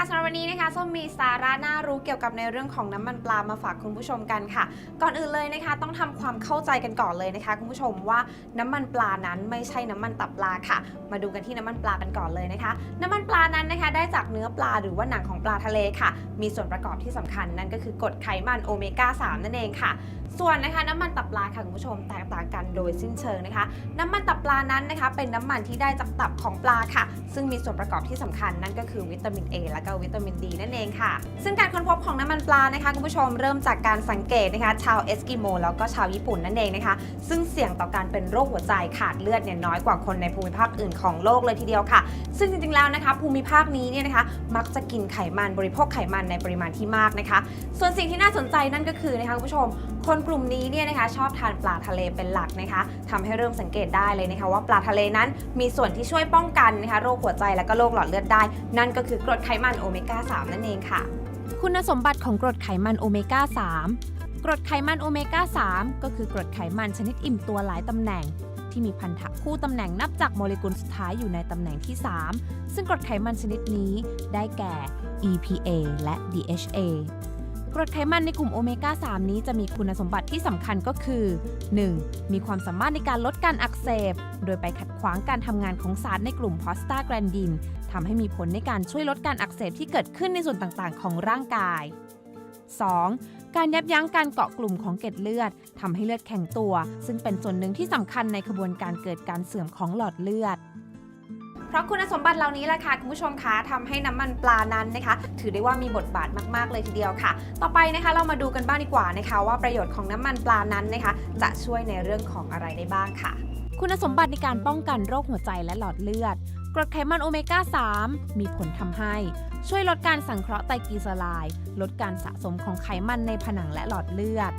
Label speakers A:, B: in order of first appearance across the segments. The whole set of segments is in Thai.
A: ค่ะสำหรับวันนี้นะคะส้มมีสาระน่ารู้เกี่ยวกับในเรื่องของน้ำมันปลามาฝากคุณผู้ชมกันค่ะ ก่อนอื่นเลยนะคะ ต้องทำความเข้าใจกันก่อนเลยนะคะ คุณผู้ชมว่าน้ำมันปลานั้นไม่ใช่น้ำมันตับปลาค่ะ มาดูกันที่น้ำมันปลากันก่อนเลยนะคะ น้ำมันปลานั้นนะคะ ได้จากเนื้อปลาหรือว่าหนังของปลาทะเลค่ะ มีส่วนประกอบที่สำคัญนั่นก็คือกรดไขมันโอเมก้า3นั่นเองค่ะ ส่วนนะคะน้ำมันตับปลาค่ะคุณผู้ชมแตกต่างกันโดยสิ้นเชิงนะคะ น้ำมันตับปลานั้นนะคะ เป็นน้ำมันที่ได้จากตับของปลาค่ะ ซึ่งมีส่วนประกอบที่สำคัญนั่นก็คือวิตามิน A และก็วิตามิน D นั่นเองค่ะ ซึ่งการค้นพบของน้ำมันปลานะคะคุณผู้ชมเริ่มจากการสังเกตนะคะ ชาวเอสกิโมแล้วก็ชาวญี่ปุ่นนั่นเองนะคะ ซึ่งเสี่ยงต่อการเป็นโรคหัวใจขาดเลือดเนี่ยน้อยกว่าคนในภูมิภาคอื่นของโลกเลยทีเดียวค่ะ ซึ่งจริงๆแล้วนะคะ ภูมิภาคนี้เนี่ยนะคะ มักจะกินไขมันบริโภคไขมันในปริมาณที่มากนะคะ ส่วนสิ่งที่น่าสนใจนั่นก็คือนะคะคุณผู้ชม คนกลุ่มนี้เนี่ยนะคะ ชอบทานปลาทะเลเป็นหลักนะคะทำให้เริ่มสังเกตได้เลยนะคะ ว่าปลาทะเลนั้นมีส่วนที่ช่วยป้องกันนะคะโรคหัวใจและก็โรคหลอดเลือดได้ นั่นก็คือกรดไขมันโอเมก้า 3 นั่นเองค่ะ
B: คุณสมบัติของกรดไขมันโอเมก้า 3 กรดไขมันโอเมก้า 3 ก็คือกรดไขมันชนิดอิ่มตัวหลายตำแหน่ง ที่มีพันธะคู่ตำแหน่งนับจากโมเลกุลสุดท้ายอยู่ในตำแหน่งที่ 3 ซึ่งกรดไขมันชนิดนี้ได้แก่ EPA และ DHA กรดไขมันในกลุ่มโอเมก้า 3 นี้จะมีคุณสมบัติที่สำคัญก็คือ 1. มีความสามารถในการลดการอักเสบ โดยไปขัดขวางการทำงานของสารในกลุ่มพอสตาแกรนดิน ทำให้มีผลในการช่วยลดการอักเสบที่เกิดขึ้นในส่วนต่างๆ ของร่างกาย 2. การยับยั้งการเกาะกลุ่มของเกล็ดเลือดทำให้เลือดแข็งตัว ซึ่งเป็นส่วนหนึ่งที่สำคัญในกระบวนการเกิดการเสื่อมของหลอดเลือด
A: เพราะคุณสมบัติเหล่านี้แหละค่ะคุณผู้ชมคะทำให้น้ำมันปลานั้นนะคะ ถือได้ว่ามีบทบาทมาก ๆ เลยทีเดียวค่ะ ต่อไปนะคะเรามาดูกันบ้างดีกว่านะคะ ว่าประโยชน์ของน้ำมันปลานั้นนะคะ จะช่วยในเรื่องของอะไรได้บ้างค่ะ
B: คุณสมบัติในการป้องกันโรคหัวใจและหลอดเลือดก รดไขมันโอเมก้า 3 มีผลทำให้ ช่วยลดการสังเคราะห์ไตรกลีเซอไรด์ลดการสะสมของไขมันในผนังและหลอดเลือด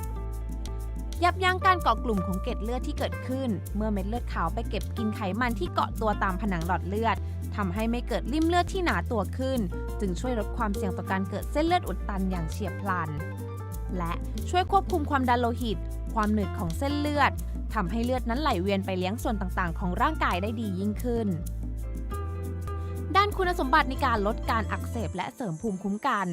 B: ยับยั้งการเกาะกลุ่มของเกล็ดเลือดที่เกิดขึ้น เมื่อเม็ดเลือดขาวไปเก็บกินไขมันที่เกาะตัวตามผนังหลอดเลือดทำให้ไม่เกิดริ่มเลือดที่หนาตัวขึ้น จึงช่วยลดความเสี่ยงต่อการเกิดเส้นเลือดอุดตันอย่างเฉียบพลัน และช่วยควบคุมความดันโลหิต ความหนืดของเส้นเลือดทำให้เลือดนั้นไหลเวียนไปเลี้ยงส่วนต่างๆ ของร่างกายได้ดียิ่งขึ้น ด้านคุณสมบัติในการลดการอักเสบและเสริมภูมิคุ้มกัน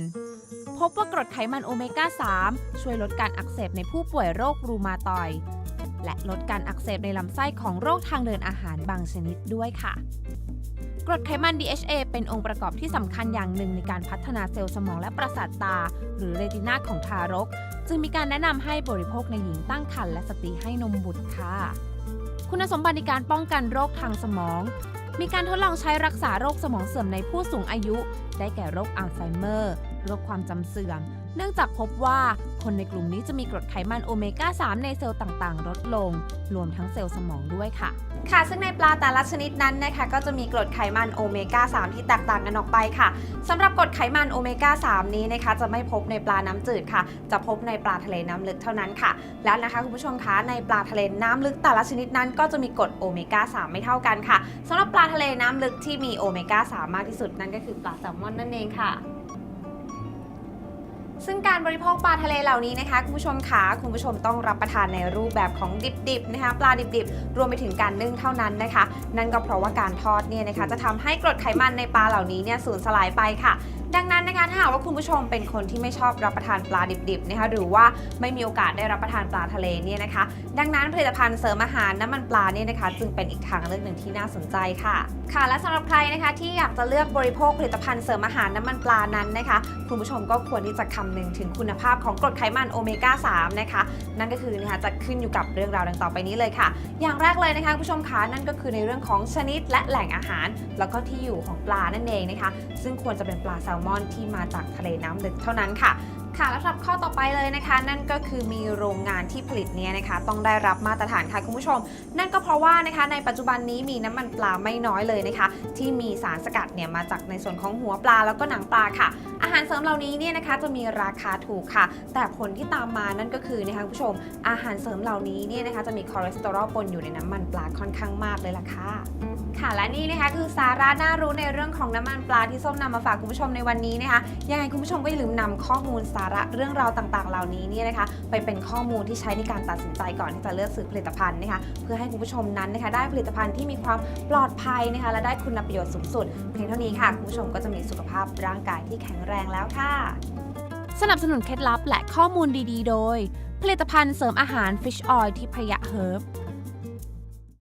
B: พบว่ากรดไขมันโอเมก้า 3 ช่วยลดการอักเสบในผู้ป่วยโรครูมาตอยและลดการอักเสบในลำไส้ของโรคทางเดินอาหารบางชนิดด้วยค่ะ กรดไขมัน DHA เป็นองค์ประกอบที่สำคัญอย่างหนึ่งในการพัฒนาเซลล์สมองและประสาทตา หรือเรตินาของทารก จึงมีการแนะนำให้บริโภคในหญิงตั้งครรภ์และสตรีให้นมบุตรค่ะ คุณสมบัติในการป้องกันโรคทางสมอง มีการทดลองใช้รักษาโรคสมองเสื่อมในผู้สูงอายุ ได้แก่โรคอัลไซเมอร์ โรคความจำเสื่อม เนื่องจากพบว่าคนในกลุ่มนี้จะมีกรดไขมันโอเมก้า 3 ในเซลล์ต่างๆ ลดลง รวมทั้งเซลล์สมองด้วยค่ะ
A: ค่ะ ซึ่งในปลาแต่ละชนิดนั้นนะคะ ก็จะมีกรดไขมันโอเมก้า 3 ที่แตกต่างกันออกไปค่ะสำหรับกรดไขมันโอเมก้า 3 นี้นะคะ จะไม่พบในปลาน้ำจืดค่ะ จะพบในปลาทะเลน้ำลึกเท่านั้นค่ะ แล้วนะคะคุณผู้ชมคะ ในปลาทะเลน้ำลึกแต่ละชนิดนั้น ก็จะมีกรดโอเมก้า 3 ไม่เท่ากันค่ะสำหรับปลาทะเลน้ำลึกที่มีโอเมก้า 3 มากที่สุดนั่นก็คือปลาแซลมอนนั่นเองค่ะ ซึ่งการบริโภคปลาทะเลเหล่านี้นะคะคุณผู้ชมคะคุณผู้ชมต้องรับประทานในรูปแบบของดิบๆนะคะปลาดิบๆ รวมไปถึงการนึ่งเท่านั้นนะคะ นั่นก็เพราะว่าการทอดเนี่ยนะคะจะทำให้กรดไขมันในปลาเหล่านี้เนี่ยสูญสลายไปค่ะ ดังนั้นนะคะถ้าหากว่าคุณผู้ชมเป็นคนที่ไม่ชอบรับประทานปลาดิบๆนะคะหรือว่าไม่มีโอกาสได้รับประทานปลาทะเลเนี่ยนะคะ ดังนั้นผลิตภัณฑ์เสริมอาหารน้ำมันปลาเนี่ยนะคะ จึงเป็นอีกทางเลือกหนึ่งที่น่าสนใจค่ะ ค่ะ และสำหรับใครนะคะที่อยากจะเลือกบริโภคผลิตภัณฑ์เสริมอาหารน้ำมันปลานั้นนะคะ คุณผู้ชมก็ควรที่จะคำนึงถึงคุณภาพของกรดไขมันโอเมก้า3นะคะ นั่นก็คือนะคะจะขึ้นอยู่กับเรื่องราวดังต่อไปนี้เลยค่ะ อย่างแรกเลยนะคะคุณผู้ชมคะนั่นก็คือในเรื่องของชนิดและแหล่งอาหาร แล้วก็ที่อยู่ของปลานั่นเองนะคะ ซึ่งควรจะเป็นปลาแซลมอนที่มาจากทะเลน้ำลึกเท่านั้นค่ะ ค่ะแล้วสำหรับข้อต่อไปเลยนะคะ นั่นก็คือมีโรงงานที่ผลิตเนี่ยนะคะ ต้องได้รับมาตรฐานค่ะคุณผู้ชม นั่นก็เพราะว่านะคะในปัจจุบันนี้มีน้ำมันปลาไม่น้อยเลยนะคะ ที่มีสารสกัดเนี่ยมาจากในส่วนของหัวปลาแล้วก็หนังปลาค่ะ อาหารเสริมเหล่านี้เนี่ยนะคะจะมีราคาถูกค่ะ แต่ผลที่ตามมานั่นก็คือนะคะคุณผู้ชม อาหารเสริมเหล่านี้เนี่ยนะคะจะมีคอเลสเตอรอลปนอยู่ในน้ำมันปลาค่อนข้างมากเลยล่ะค่ะ ค่ะและนี่นะคะคือสาระน่ารู้ในเรื่องของน้ำมันปลาที่ส้มนำมาฝากคุณผู้ชมในวันนี้นะคะยังไงคุณผู้ชมก็อย่าลืมนำข้อมูลสาระเรื่องราวต่างๆ เหล่านี้เนี่ยนะคะ ไปเป็นข้อมูลที่ใช้ในการตัดสินใจก่อนที่จะเลือกซื้อผลิตภัณฑ์นะคะ เพื่อให้คุณผู้ชมนั้นนะคะ ได้ผลิตภัณฑ์ที่มีความปลอดภัยนะคะ และได้คุณประโยชน์สูงสุด เพียงเท่านี้ค่ะคุณผู้ชมก็จะมีสุขภาพร่างกายที่แข็งแรงแล้วค่ะ
B: สนับสนุนเคล็ดลับและข้อมูลดีๆ โดย ผลิตภัณฑ์เสริมอาหาร Fish Oil ที่พยะเฮิร์บ